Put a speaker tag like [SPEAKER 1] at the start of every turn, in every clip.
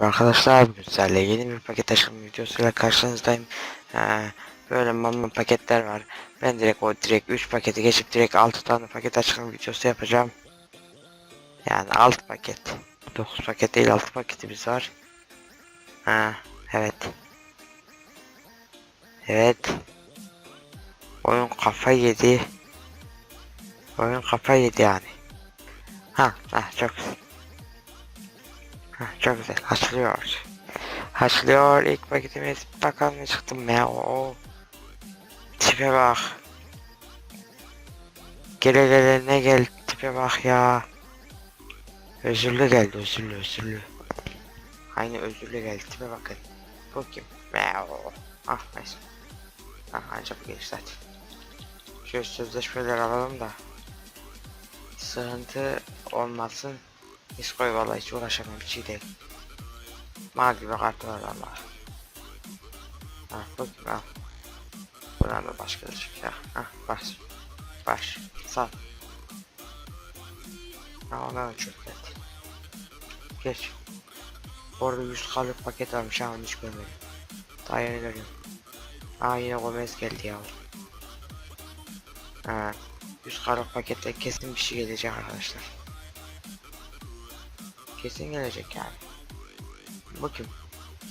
[SPEAKER 1] Merhaba arkadaşlar, bugün sizlerle yeni bir paket açılım videosuyla karşınızdayım. Ee, böyle mamma paketler var. Ben direkt o direkt 3 paketi geçip direkt 6 tane paket açılım videosu yapacağım. Yani 6 paket. 9 paket değil 6 paketimiz var. Ha, evet. Evet. Oyun kafa yedi. Oyun kafa yedi yani. Ha, ha çok güzel. Çok güzel açılıyor. Açılıyor ilk paketimiz. Bakalım ne çıktı o. Tipe bak. Gele gele ne gel tipe bak ya. Özürlü geldi özürlü özürlü. Aynı özürlü geldi tipe bakın. Bu kim? Meo. Ah neyse. Ah ancak bu geçti hadi. Şöyle sözleşmeler alalım da. Sıkıntı olmasın. Hiç koy vallahi hiç uğraşamam bir şey değil. Mal gibi kartı var. Ha bak al. Buradan da başka bir şey ya. Ha baş. Baş. Sal. Ha ona da çok net. Geç. Orada 100 kalıp paket varmış ha onu hiç görmedim. Daha yeni görüyorum. Aa yine Gomez geldi ya. Ha. 100 kalıp pakette kesin bir şey gelecek arkadaşlar. Kesin gelecek yani. Kim?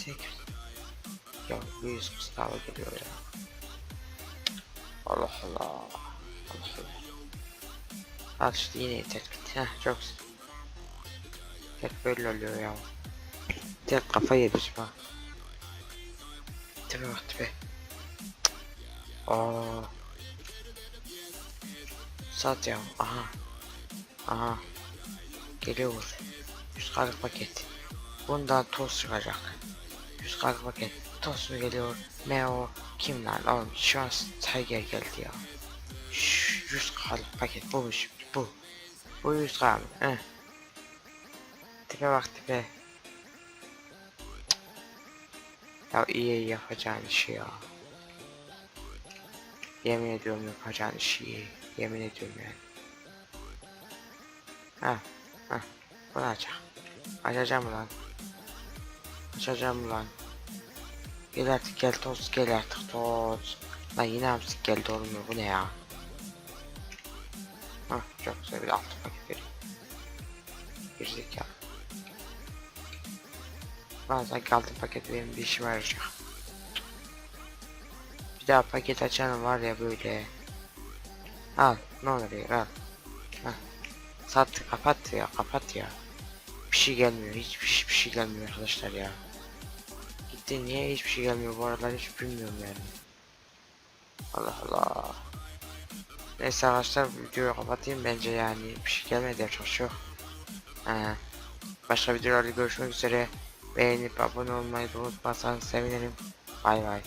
[SPEAKER 1] Tek. Ya bu yüz Mustafa geliyor ya. Allah Allah. Allah Allah. Al işte yine tek. Heh çok güzel. Tek böyle oluyor ya. Tek kafa yedir bak. Tipe bak tipe. Aa. Sat ya. Aha. Aha. Geliyor. 100 karı paket. Bundan toz çıkacak. 100 karı paket. Toz mu geliyor? Ne o? Kim lan? Oğlum şu an Tiger geldi ya. Şş, 100 karı paket buymuş. Bu. Bu 100 karı mı? Heh. Tipe bak tipe. Ya iyi yapacağın işi ya. Yemin ediyorum yapacağın işi iyi. Yemin ediyorum yani. Ha, ha. Bunu açacağım. Açacağım lan. Açacağım lan. Gel artık gel toz gel artık toz. Lan yine hamsik geldi olmuyor bu ne ya? Hah çok güzel bir altı paket vereyim. Bir zeka. Bazen altı paket benim bir işime yarayacak. Bir daha paket açanım var ya böyle. Al ne olur ya al. Hah. Sat kapat ya kapat ya. Bir şey gelmiyor hiçbir hiçbir şey gelmiyor arkadaşlar ya. Gitti niye hiçbir şey gelmiyor bu aralar hiç bilmiyorum yani. Allah Allah. Neyse arkadaşlar videoyu kapatayım bence yani bir şey gelmedi yapacak şey. Ee, başka videolarda görüşmek üzere. Beğenip abone olmayı unutmazsanız sevinirim. Bay bay.